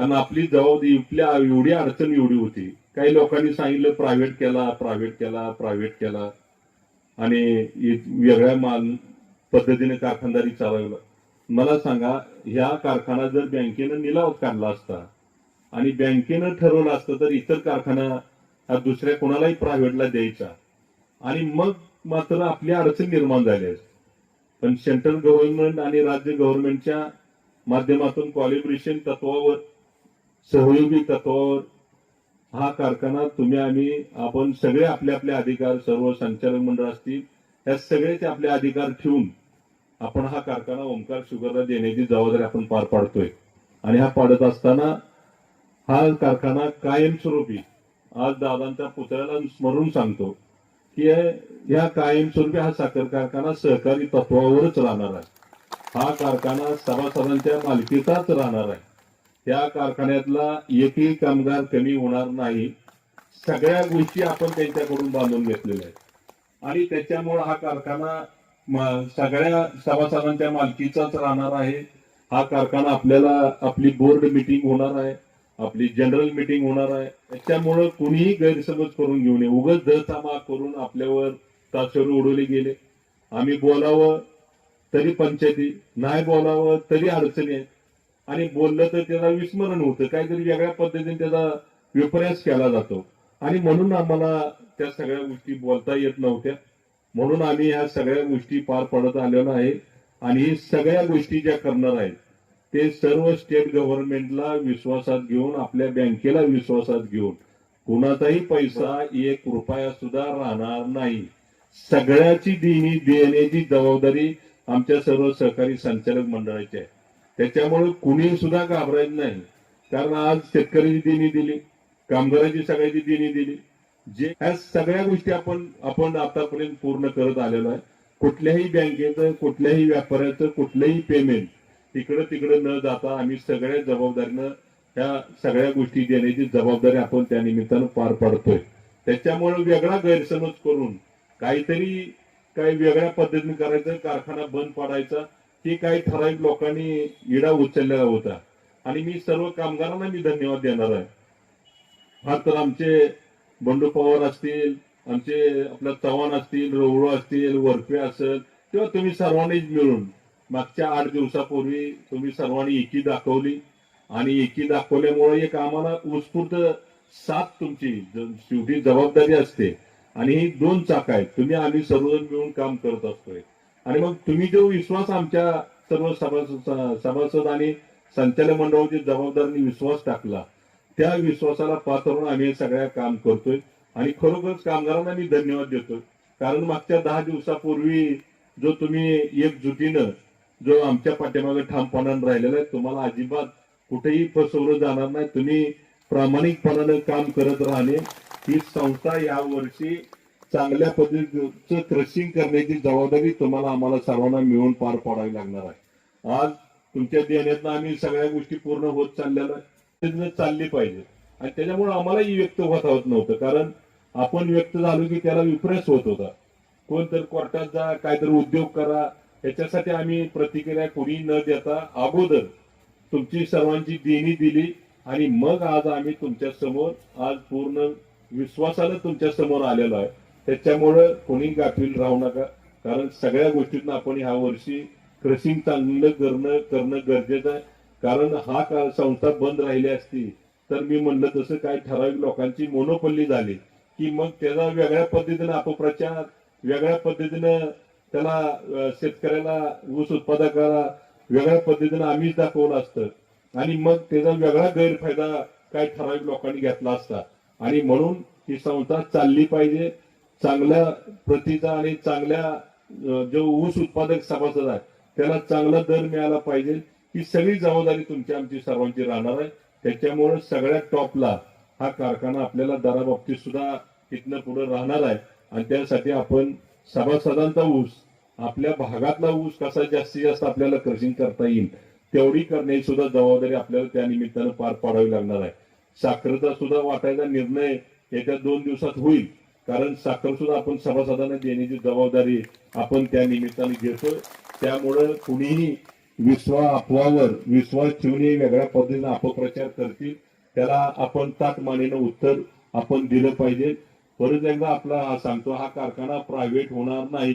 कारण आपली जबाबदारी आपल्या एवढी अडचण एवढी होती. काही लोकांनी सांगितलं प्रायव्हेट केला प्रायव्हेट केला प्रायव्हेट केला. आणि वेगळ्या माल पद्धतीने कारखानदारी चालवलं. मला सांगा ह्या कारखाना जर बँकेनं निलाव काढला असता आणि बँकेनं ठरवलं असतं तर इतर कारखाना हा दुसऱ्या कोणालाही प्रायव्हेटला द्यायचा. आणि मग मात्र आपली अडचण निर्माण झाली पण सेंट्रल गव्हर्नमेंट आणि राज्य गव्हर्नमेंटच्या माध्यमातून कॉलिब्रेशन तत्वावर सहयोगी तत्वावर हा कारखाना तुम्ही आम्ही आपण सगळे आपले आपले अधिकार सर्व संचालक मंडळ असतील या सगळेचे आपले अधिकार ठेवून आपण हा कारखाना ओंकार शुगरला देण्याची जबाबदारी आपण पार पाडतोय. आणि हा पाडत असताना हा कारखाना कायमस्वरूपी आज दादांच्या पुतळ्याला स्मरून सांगतो की या कायमस्वरूपी हा साखर कारखाना सहकारी तत्वावरच राहणार आहे. हा कारखाना सभासदांच्या मालकीचाच राहणार आहे. त्या कारखान्यातला एकही कामगार कमी होणार नाही. सगळ्या गोष्टी आपण त्यांच्याकडून बांधून घेतलेल्या आहेत. आणि त्याच्यामुळे हा कारखाना सगळ्या सभासदांच्या मालकीचाच राहणार आहे. हा कारखाना आपल्याला आपली बोर्ड मिटिंग होणार आहे. आपली जनरल मिटिंग होणार आहे. त्याच्यामुळं कुणीही गैरसमज करून घेऊ नये. उगाच दहतामा करून आपल्यावर तासर उडवले गेले. आम्ही बोलावं तरी पंचायती. नाही बोलावं तरी अडचणी आहेत. आणि बोललं तर त्याला विस्मरण होतं. काहीतरी वेगळ्या पद्धतीने त्याचा विपर्यास केला जातो. आणि म्हणून आम्हाला त्या सगळ्या गोष्टी बोलता येत नव्हत्या. म्हणून आम्ही ह्या सगळ्या गोष्टी पार पडत आलेलो आहे. आणि ही सगळ्या गोष्टी ज्या करणार आहेत ते सर्व स्टेट गव्हर्नमेंटला विश्वासात घेऊन आपल्या बँकेला विश्वासात घेऊन कुणाचाही पैसा एक रुपया सुद्धा राहणार नाही. सगळ्याची देणी देण्याची जबाबदारी आमच्या सर्व सहकारी संचालक मंडळाची आहे. त्याच्यामुळे कुणी सुद्धा घाबरायचं नाही. कारण आज शेतकऱ्याची देणी दिली कामगारांची सगळ्याची देणी दिली. जे ह्या सगळ्या गोष्टी आपण आपण आतापर्यंत पूर्ण करत आलेलो आहे. कुठल्याही बँकेचं कुठल्याही व्यापाऱ्याचं कुठलंही पेमेंट तिकडं तिकडं न जाता आम्ही सगळ्या जबाबदारीनं ह्या सगळ्या गोष्टी देण्याची जबाबदारी आपण त्या निमित्तानं पार पाडतोय. त्याच्यामुळे वेगळा गैरसमज करून काहीतरी काही वेगळ्या पद्धतीने करायचं कारखाना बंद पाडायचा हे काही ठराविक लोकांनी इडा उचललेला होता. आणि मी सर्व कामगारांना मी धन्यवाद देणार आहे. हा तर आमचे बंडू पवार असतील आमचे आपला चव्हाण असतील रोवळो असतील वरपे असेल किंवा तुम्ही सर्वांनीच मिळून मागच्या आठ दिवसापूर्वी तुम्ही सर्वांनी एकी दाखवली. आणि एकी दाखवल्यामुळे एक आम्हाला उत्स्फूर्त साथ तुमची शेवटी जबाबदारी असते. आणि ही दोन चाक आहेत. तुम्ही आम्ही सर्वजण मिळून काम करत असतोय. आणि मग तुम्ही जो विश्वास आमच्या सर्व सभासद सभासद आणि संचालक मंडळाची जबाबदारीने विश्वास टाकला त्या विश्वासाला पात्र आम्ही हे सगळ्या काम करतोय. आणि खरोखरच कामगारांना मी धन्यवाद देतोय. कारण मागच्या दहा दिवसापूर्वी जो तुम्ही एकजुटीनं जो आमच्या पाठीमागे ठामपणानं राहिलेला आहे तुम्हाला अजिबात कुठेही फसवलं जाणार नाही. तुम्ही प्रामाणिकपणानं काम करत राहणे. ही संस्था यावर्षी चांगल्या पद्धतीचं क्रशिंग करण्याची जबाबदारी तुम्हाला आम्हाला सर्वांना मिळून पार पाडावी लागणार आहे. आज तुमच्या देण्यातनं आम्ही सगळ्या गोष्टी पूर्ण होत चाललेल्या चालली पाहिजे. आणि त्याच्यामुळे आम्हालाही व्यक्त होत होत नव्हतं. कारण आपण व्यक्त झालो की त्याला विपरीत होत होता. कोण तर कोर्टात जा काहीतरी उद्योग करा. याच्यासाठी आम्ही प्रतिक्रिया कोणी न देता अगोदर तुमची सर्वांची देणी दिली. आणि मग आज आम्ही तुमच्यासमोर आज पूर्ण विश्वासानं तुमच्यासमोर आलेलो आहे. त्याच्यामुळं कोणी गाफील राहू नका. कारण सगळ्या गोष्टीतून आपण ह्या वर्षी क्रशिंग चांगलं करणं करणं गरजेचं आहे. कारण हा का संस्था बंद राहिली असती तर मी म्हणलं तसं काही ठराविक लोकांची मोनोपल्ली झाली की मग त्याचा वेगळ्या पद्धतीनं अपप्रचार वेगळ्या पद्धतीनं त्याला शेतकऱ्याला ऊस उत्पादकाला वेगळ्या पद्धतीनं आम्हीच दाखवलं असतं. आणि मग त्याचा वेगळा गैरफायदा काही ठराविक लोकांनी घेतला असता. आणि म्हणून ही संस्था चालली पाहिजे. चांगल्या प्रतीचा आणि चांगल्या जो ऊस उत्पादक सभासद आहे त्याला चांगला दर मिळाला पाहिजे. ही सगळी जबाबदारी तुमची आमची सर्वांची राहणार आहे. त्याच्यामुळे सगळ्या टॉपला हा कारखाना आपल्याला दराबाबतीत सुद्धा तिथनं पुढे राहणार आहे. आणि त्यासाठी आपण सभासदांचा ऊस आपल्या भागातला ऊस कसा जास्तीत जास्त आपल्याला क्रशिंग करता येईल तेवढी करण्याची सुद्धा जबाबदारी आपल्याला त्या निमित्तानं पार पाडावी लागणार आहे. साखरेचा सुद्धा वाटायचा निर्णय येत्या दोन दिवसात होईल. कारण साखर सुद्धा आपण सभासदांना देण्याची जबाबदारी आपण त्या निमित्ताने घेतोय. त्यामुळं कुणीही विश्वा अफवावर विश्वास ठेवून वेगळ्या पद्धतीने अपप्रचार करतील. त्याला आपण ताट मानेनं उत्तर आपण दिलं पाहिजे. परत एकदा आपला हा सांगतो हा कारखाना प्रायव्हेट होणार नाही.